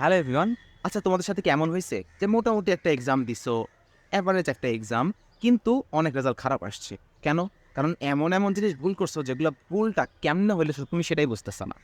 Hello everyone আচ্ছা তোমাদের সাথে কেমন হয়েছে? যে মোটামুটি একটা এক্সাম দিছো অ্যাভারেজ একটা এক্সাম কিন্তু অনেক রেজাল্ট খারাপ আসছে। কেন? কারণ এমন এমন জিনিস ভুল করছ যেগুলো ভুলটা কেমন হইলে তুমি সেটাই বুঝতেছ না।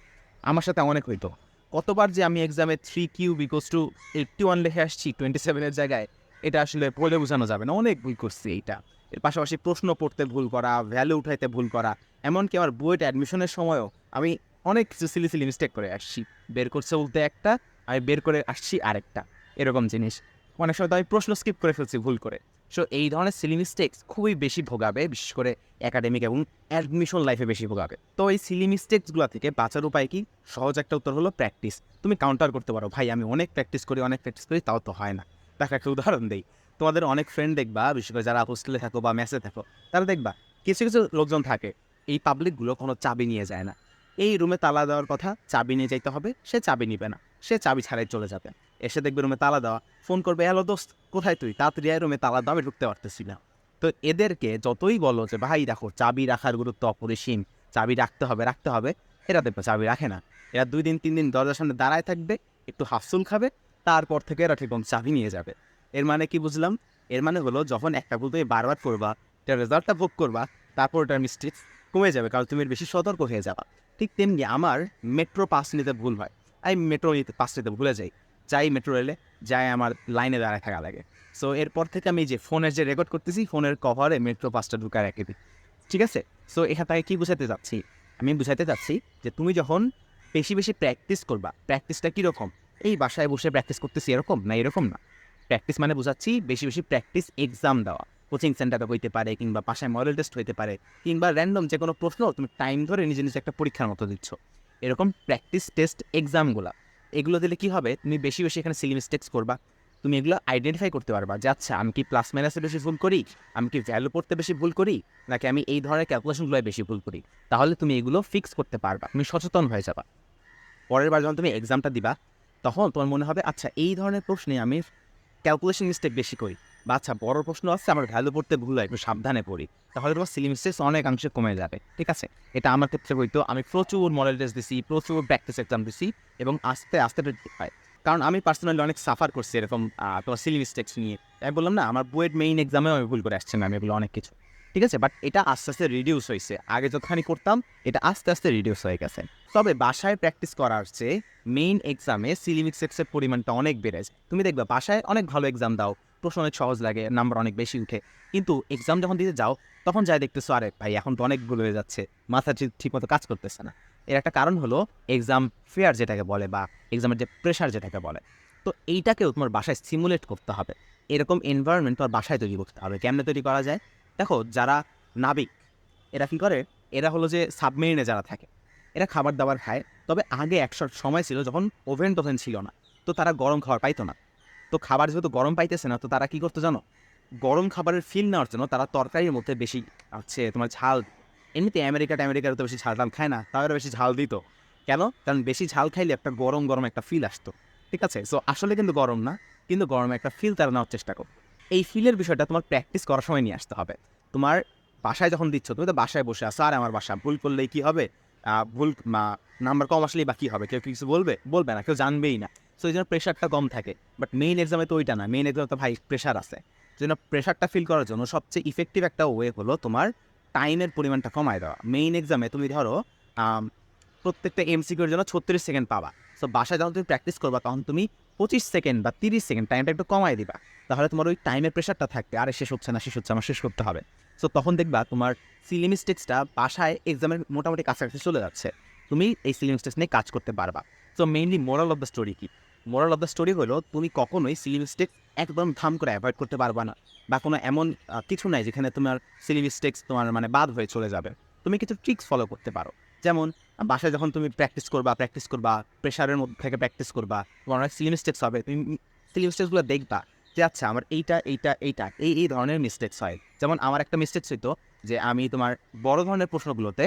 আমার সাথে অনেক হইতো। কতবার যে আমি এক্সামে three Q because two eighty one লিখে আসছি টোয়েন্টি সেভেনের জায়গায়, এটা আসলে বলে বোঝানো যাবে না। অনেক ভুল করছি এইটা। এর পাশাপাশি প্রশ্ন পড়তে ভুল করা ভ্যালু উঠাইতে ভুল করা, এমনকি আমার বুয়েট অ্যাডমিশনের সময়ও আমি অনেক কিছু সিলি সিলি মিস্টেক করে আসছি। বের করছে বলতে একটা আমি বের করে আসছি আরেকটা, এরকম জিনিস। অনেক সময় তো আমি প্রশ্ন স্কিপ করে ফেলছি ভুল করে। সো এই ধরনের সিলি মিস্টেক্স খুবই বেশি ভোগাবে, বিশেষ করে একাডেমিক এবং অ্যাডমিশন লাইফে বেশি ভোগাবে। তো এই সিলি মিস্টেক্সগুলো থেকে বাঁচার উপায় কি? সহজ একটা উত্তর হলো প্র্যাকটিস তুমি কাউন্টার করতে পারো, ভাই, আমি অনেক প্র্যাকটিস করি, অনেক প্র্যাকটিস করি, তাও তো হয় না। তাকে একটা উদাহরণ দিই। তোমাদের অনেক ফ্রেন্ড দেখবা, বিশেষ করে যারা হোস্টেলে থাকো বা মেসে থাকো, তারা দেখবা, কিছু কিছু লোকজন থাকে, এই পাবলিকগুলো কোনো চাবি নিয়ে যায় না। এই রুমে তালা দেওয়ার কথা চাবি নিয়ে যাইতে হবে, সে চাবি নিবে না, সে চাবি ছাড়াই চলে যাবে। এসে দেখবে রুমে তালা দেওয়া, ফোন করবে, হ্যালো দোস্ত, কোথায় তুই? তাড়াতাড়ি রুমে তালা দাও, আমি ঢুকতে পারতেছি না। তো এদেরকে যতই বলো যে, ভাই, দেখো, চাবি রাখার গুরুত্ব অপরিসীম, চাবি রাখতে হবে রাখতে হবে। এরা দেখবে চাবি রাখে না। এরা দুই দিন, তিন দিন দরজার সামনে দাঁড়ায় থাকবে, একটু হাফসুল খাবে, তারপর থেকে এরা ঠিক চাবি নিয়ে যাবে। এর মানে কি বুঝলাম? এর মানে হলো যখন একটা ভুল তুমি বারবার করবা, এটা রেজাল্টটা ভোগ করবা, তারপর ওটার মিস্টেক কমে যাবে, কারণ তুমি বেশি সতর্ক হয়ে যাবা। ঠিক তেমনি আমার মেট্রো পাস নিতে ভুল হয়। আমি মেট্রো নিতে পাস নিতে ভুলে যাই। যাই মেট্রো রেলে যাই আমার লাইনে দাঁড়ায় থাকা লাগে। সো এরপর থেকে আমি যে ফোনের যে রেকর্ড করতেছি ফোনের কভারে মেট্রো পাসটা ঢুকায় রেখে দিই। ঠিক আছে? সো এখান থেকে কী বুঝাতে যাচ্ছি আমি বুঝাতে চাচ্ছি যে তুমি যখন বেশি বেশি প্র্যাকটিস করবা প্র্যাকটিসটা কীরকম? এই বাসায় বসে প্র্যাকটিস করতেছি এরকম না এরকম না? প্র্যাকটিস মানে বোঝাচ্ছি বেশি বেশি প্র্যাকটিস এক্সাম দেওয়া। কোচিং সেন্টারে হইতে পারে কিংবা বাসায় মডেল টেস্ট হইতে পারে কিংবা র্যান্ডম যে কোনো প্রশ্ন তুমি টাইম ধরে নিজে নিজে একটা পরীক্ষার মতো দিচ্ছ। এরকম প্র্যাকটিস টেস্ট এক্সামগুলো এগুলো দিলে কি হবে? তুমি বেশি বেশি এখানে সিলি মিস্টেক্স করবা, তুমি এগুলো আইডেন্টিফাই করতে পারবা যে আচ্ছা আমি কি প্লাস মাইনাসে বেশি ভুল করি? আমি কি ভ্যালু পড়তে বেশি ভুল করি? নাকি আমি এই ধরনের ক্যালকুলেশনগুলো বেশি ভুল করি? তাহলে তুমি এগুলো ফিক্স করতে পারবা, তুমি সচেতন হয়ে যাবা। পরের বার যখন তুমি এক্সামটা দিবা, তখন তোমার মনে হবে আচ্ছা এই ধরনের প্রশ্নে আমি ক্যালকুলেশন মিস্টেক বেশি করি। আচ্ছা বড় প্রশ্ন আসছে আমার ভ্যালু পড়তে ভুল হয়, একটু সাবধানে পড়ি। তাহলে তোমার সিলি মিস্টেক্স অনেকাংশে কমে যাবে, ঠিক আছে? এটা আমার ক্ষেত্রে হইতো আমি প্রচুর মডেল টেস্ট দিছি, প্রচুর প্র্যাকটিস এক্সাম দিছি এবং আস্তে আস্তে হয়। কারণ আমি পার্সোনালি অনেক সাফার করছি এরকম তোমার সিলি মিস্টেক্স নিয়ে। আমি বললাম না, আমার বুয়েট মেইন এক্সামেও আমি ভুল করে আসছি না, আমি এগুলো অনেক কিছু। ঠিক আছে? বাট এটা আস্তে আস্তে রিডিউস হয়েছে। আগে যতখানি করতাম, এটা আস্তে আস্তে রিডিউস হয়ে গেছে। তবে বাসায় প্র্যাকটিস করার চেয়ে মেইন এক্সামে সিলি মিস্টেক্সের পরিমাণটা অনেক বেড়েছে। তুমি দেখবে, বাসায় অনেক ভালো এক্সাম দাও। প্রশ্ন অনেক সহজ লাগে নাম্বার অনেক বেশি উঠে। কিন্তু এক্সাম যখন দিতে যাও, তখন যাই দেখতেছো, আরে ভাই, এখন তো অনেক ভুল হয়ে যাচ্ছে, মাথা ঠিক, ঠিকমতো কাজ করতেছে না। এর একটা কারণ হলো এক্সাম ফেয়ার যেটাকে বলে বা এক্সামের যে প্রেশার যেটাকে বলে। তো এইটাকেও তোমার বাসায় সিমুলেট করতে হবে। এরকম এনভায়রনমেন্ট তোমার বাসায় তৈরি করতে হবে। কেমনে তৈরি করা যায়? দেখো, যারা নাবিক, এরা কী করে? এরা হলো যে সাবমেরিনে যারা থাকে, এরা খাবার দাবার খায়। তবে আগে একশো সময় ছিল যখন ওভেন টোভেন ছিল না। তো তারা গরম খাবার পাইতো না। তো খাবার যেহেতু গরম পাইতেছে না, তো তারা কী করতো জানো? গরম খাবারের ফিল নেওয়ার জন্য তারা তরকারির মধ্যে বেশি হচ্ছে তোমার ঝাল। এমনিতে আমেরিকাটা আমেরিকার তো বেশি ঝাল টাল খায় না, তাও বেশি ঝাল দিত। কেন? কারণ বেশি ঝাল খাইলে একটা গরম গরম একটা ফিল আসতো। ঠিক আছে? সো আসলে কিন্তু গরম না, কিন্তু গরমে একটা ফিল তারা নেওয়ার চেষ্টা করো এই ফিলের বিষয়টা তোমার প্র্যাকটিস করার সময় নিয়ে আসতে হবে। তোমার বাসায় যখন দিচ্ছ, তুমি তো বাসায় বসে আসো আর আমার বাসা, ভুল করলেই কি হবে? ভুল নাম্বার কম আসলেই বা কী হবে? কেউ কিছু বলবে? বলবে না, কেউ জানবেই না। সো এই জন্য প্রেশারটা কম থাকে। বাট মেইন এক্সামে তো ওইটা না। মেইন এক্সামে তো ভাই প্রেশার আছে। জন্য প্রেশারটা ফিল করার জন্য সবচেয়ে ইফেক্টিভ একটা ওয়ে হলো তোমার টাইমের পরিমাণটা কমায় দেওয়া। মেইন এক্সামে তুমি ধরো প্রত্যেকটা এমসিকিউর জন্য ছত্রিশ সেকেন্ড পাবা। সো বাসায় যখন তুমি প্র্যাকটিস করবা, তখন তুমি পঁচিশ সেকেন্ড বা তিরিশ সেকেন্ড টাইমটা একটু কমায় দিবা। তাহলে তোমার ওই টাইমের প্রেশারটা থাকবে। আরে, শেষ হচ্ছে না, শেষ হচ্ছে আমার শেষ করতে হবে। সো তখন দেখবা তোমার সিলি মিস্টেক্সটা বাসায় এক্সামের মোটামুটি কাছাকাছি চলে যাচ্ছে। তুমি এই সিলি মিস্টেক্স নিয়ে কাজ করতে পারবা। So mainly moral of the story কি? মোরাল অফ দ্য স্টোরি হলো, তুমি কখনোই সিলি মিস্টেক একদম থাম করে অ্যাভয়েড করতে পারবা না, বা কোনো এমন কিছু নাই যেখানে তোমার সিলি মিস্টেক্স তোমার মানে বাদ হয়ে চলে যাবে। তুমি কিছু ট্রিক্স ফলো করতে পারো। যেমন, বাসায় যখন তুমি প্র্যাকটিস করবা প্র্যাকটিস করবা প্রেশারের মধ্যে থেকে প্র্যাকটিস করবা, তোমার অনেক সিলি মিস্টেক্স হবে, তুমি সিলি মিস্টেক্সগুলো দেখবা যে আচ্ছা আমার এইটা এইটা এইটা, এই এই ধরনের মিস্টেক্স হয়। যেমন, আমার একটা মিস্টেক্স হইতো যে, আমি তোমার বড় ধরনের প্রশ্নগুলোতে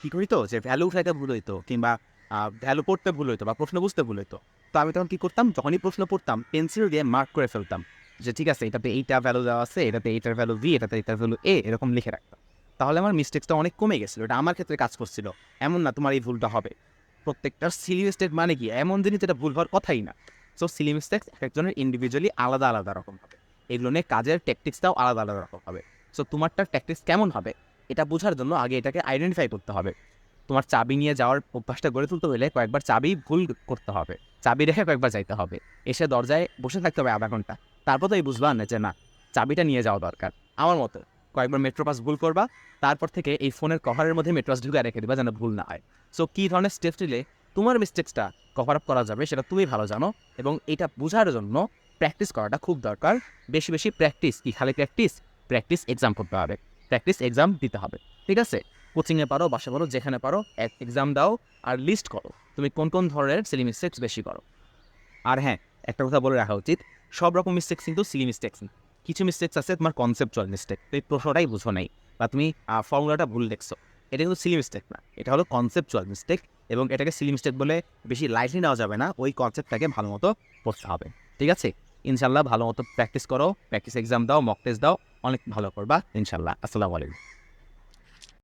কী করি তো যে ভ্যালু উঠাইতে ভুল হইতো, কিংবা ভ্যালু পড়তে ভুল হইতো, বা প্রশ্ন বুঝতে ভুল হইতো। তো আমি তখন কী করতাম? যখনই প্রশ্ন পড়তাম পেন্সিল দিয়ে মার্ক করে ফেলতাম যে, ঠিক আছে, এটাতে এইটা ভ্যালু দেওয়া আছে, এটাতে এইটার ভ্যালু ভি এটাতে এইটার ভ্যালু এ এরকম লিখে রাখতাম। তাহলে আমার মিস্টেক্সটা অনেক কমে গেছিল, এটা আমার ক্ষেত্রে কাজ করছিল। এমন না তোমার এই ভুলটা হবে। প্রত্যেকটার সিলি মিস্টেক মানে কি? এমন জিনিস যেটা ভুল হওয়ার কথাই না। সো সিলি মিস্টেক্স এক একজনের ইন্ডিভিজুয়ালি আলাদা আলাদা রকম হবে। এগুলো নিয়ে কাজের ট্যাকটিক্সটাও আলাদা আলাদা রকম হবে। সো তোমারটা ট্যাকটিক্স কেমন হবে? এটা বোঝার জন্য আগে এটাকে আইডেন্টিফাই করতে হবে। তোমার চাবি নিয়ে যাওয়ার অভ্যাসটা গড়ে তুলতে হলে কয়েকবার চাবি ভুল করতে হবে। চাবি রেখে কয়েকবার যাইতে হবে। এসে দরজায় বসে থাকতে হবে আধা ঘণ্টা। তারপর তো এই বুঝবা না যে না, চাবিটা নিয়ে যাওয়া দরকার। আমার মতো, কয়েকবার মেট্রো পাস ভুল করবা, তারপর থেকে এই ফোনের কভারের মধ্যে মেট্রো পাস ঢুকে রেখে দিবা যেন ভুল না হয়। সো কী ধরনের স্টেপ নিলে তোমার মিস্টেক্সটা কভার আপ করা যাবে সেটা তুমি ভালো জানো এবং এটা বোঝার জন্য প্র্যাকটিস করাটা খুব দরকার। বেশি বেশি প্র্যাকটিস কি? খালি প্র্যাকটিস প্র্যাকটিস এক্সাম করতে হবে। প্র্যাকটিস এক্সাম দিতে হবে। ঠিক আছে? কোচিংয়ে পারো বাসা পারো, যেখানে পারো, এক এক্সাম দাও আর লিস্ট করো। তুমি কোন কোন ধরনের সিলি মিস্টেক্স বেশি করো। আর হ্যাঁ একটা কথা বলে রাখা উচিত, সব রকম মিস্টেক্স কিন্তু সিলি মিস্টেক্স কিছু মিস্টেক্স আছে তোমার কনসেপচুয়াল মিস্টেক তুমি প্রশ্নটাই বুঝো নাই বা তুমি ফর্মুলাটা ভুল দেখছ। এটা কিন্তু সিলি মিস্টেক না, এটা হলো কনসেপচুয়াল মিস্টেক এবং এটাকে সিলি মিস্টেক বলে বেশি লাইটলি নেওয়া যাবে না, ওই কনসেপ্টটাকে ভালো মতো পড়তে হবে। ঠিক আছে? ইনশাল্লাহ ভালো মতো প্র্যাকটিস করো প্র্যাকটিস এক্সাম দাও মক টেস্ট দাও, অনেক ভালো করবা ইনশাল্লাহ আসসালামু আলাইকুম।